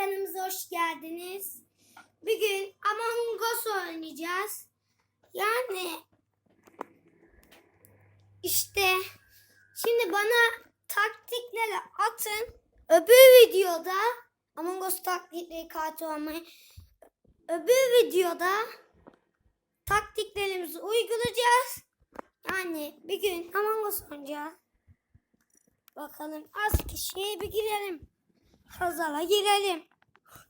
kanalımıza hoş geldiniz. Bugün Among Us oynayacağız. Yani işte şimdi bana taktikleri atın. Öbür videoda Among Us taktikleri katil olmayı öbür videoda taktiklerimizi uygulayacağız. Yani bir gün Among Us oynayacağız. Bakalım az kişiye bir girelim. Hazala girelim.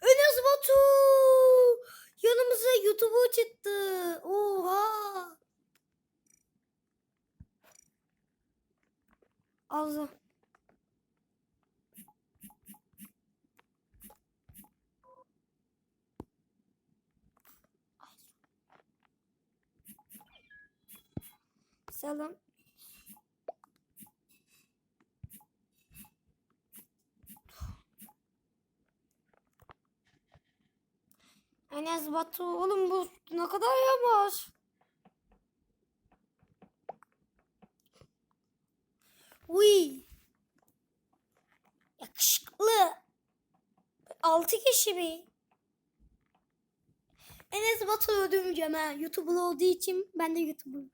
Enes Batu! Yanımıza YouTube'u çıktı. Oha! Allah. Selam. Enes Batu oğlum bu ne kadar yavaş. Uy. Yakışıklı. Altı kişi bir. Enes Batu öldürmeyeceğim ha. YouTube'lu olduğu için ben de YouTube'lu.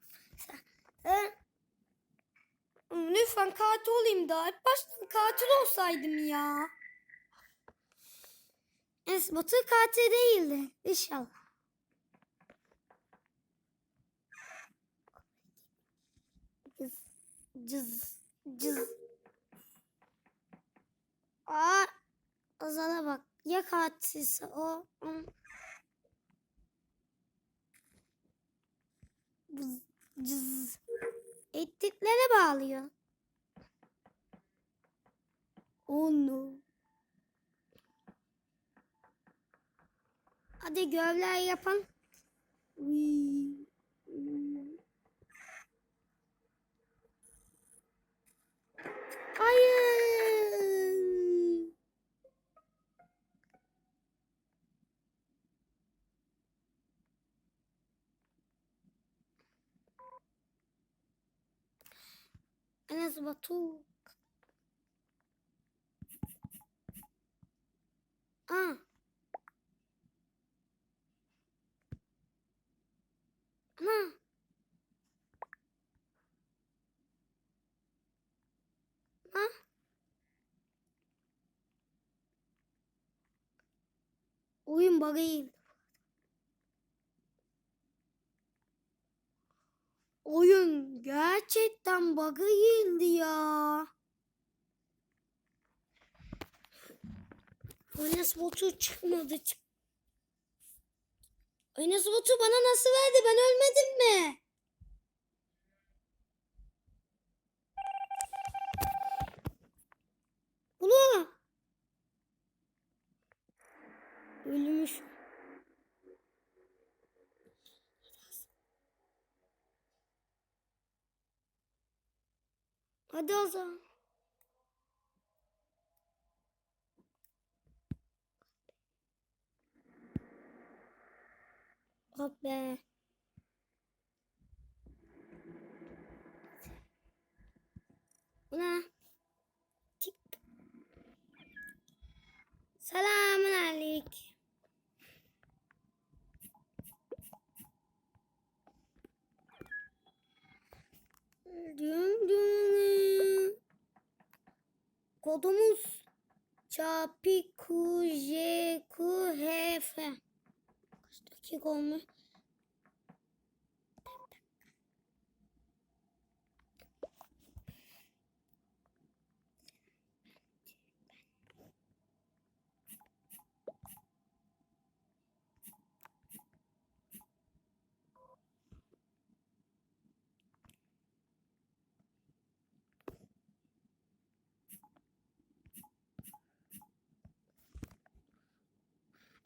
Lütfen katil olayım da. Hep baştan katil olsaydım ya. Enes Batu katil değildi. İnşallah. Cız, cız, cız. Aa, Azal'a bak. Ya katilse o. Bız, cız. Ettiklere bağlıyor. Oh no. Hadi görevler uy. Hayır. Enes Batu. Aa. Ha? Oyun bakayım. Oyun gerçekten bug'a girdi ya. Enes botu çıkmadı. Çık. Enes botu bana nasıl verdi? Ben ölmedim mi? Hadi o zaman. Oh be. Kodumuz Çapiku Jeku Hefe. Kaç dakika olmuş?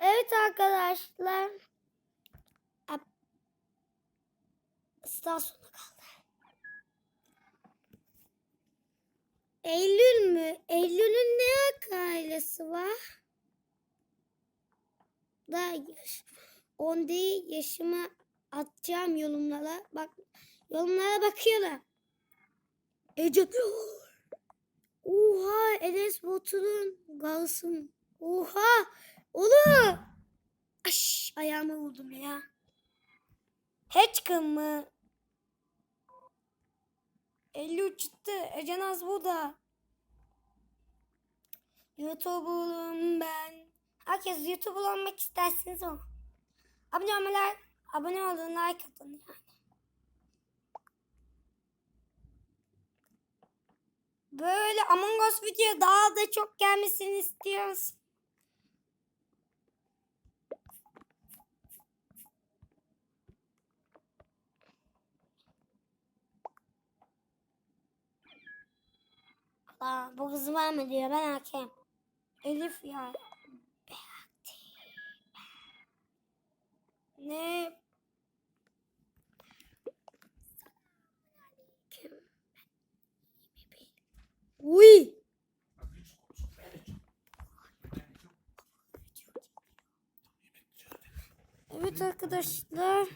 Evet arkadaşlar. Ap- İstasyona kaldı. Eylül mü? Eylül'ün ne ailesi var? Da yaş. On değil yaşıma atacağım yorumlara. Bak yorumlara bakıyorlar. Ece Oha Enes Batur'un galsın. Oha! Oğlum! Aş, ayağıma vurdum ya. Hatchkin mı? 53 çıktı. Ecenaz burada. YouTuber'ım ben. Herkes YouTuber olmak isterseniz o. Abone olmalar, abone olun, like atın yani. Böyle Among Us video daha da çok gelmesini istiyoruz. Aa, bu kız var mı diyor ben hakem. Elif ya. Ne? Uy. Evet arkadaşlar.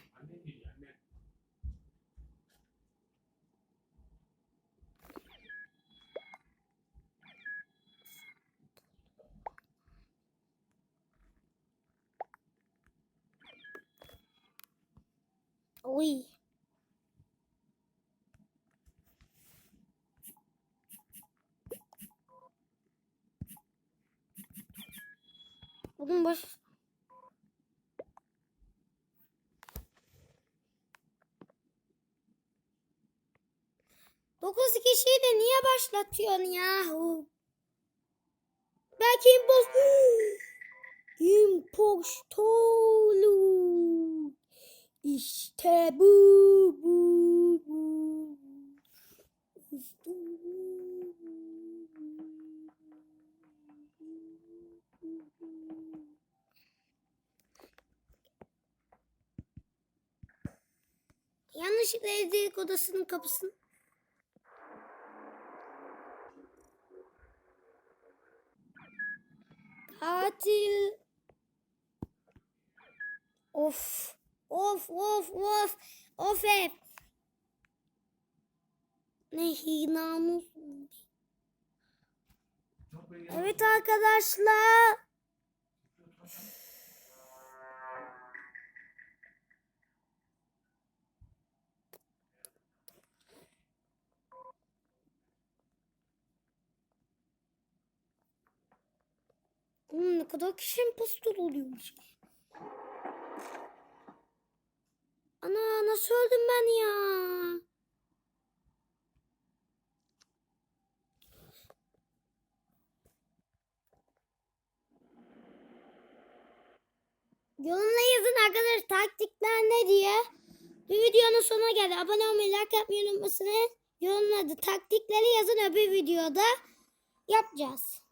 Uy. Bugün baş... Dokuz kişiyi de niye başlatıyorsun yahu? Belki impost... İmpostolu. İşte bu, bu, bu. İşte bu. Yanlışlıkla elektrik odasının kapısını Katil. Of. Of of of. Of hep. Ne hinanus. Evet arkadaşlar. Oğlum ne kadar kişi impostor oluyormuş. Nasıl öldüm ben ya? Yorumla yazın arkadaşlar taktikler ne diye. Bir videonun sonuna geldi. Abone olmayı, like yapmayı unutmasınız. Yorumlarda taktikleri yazın öbür videoda yapacağız.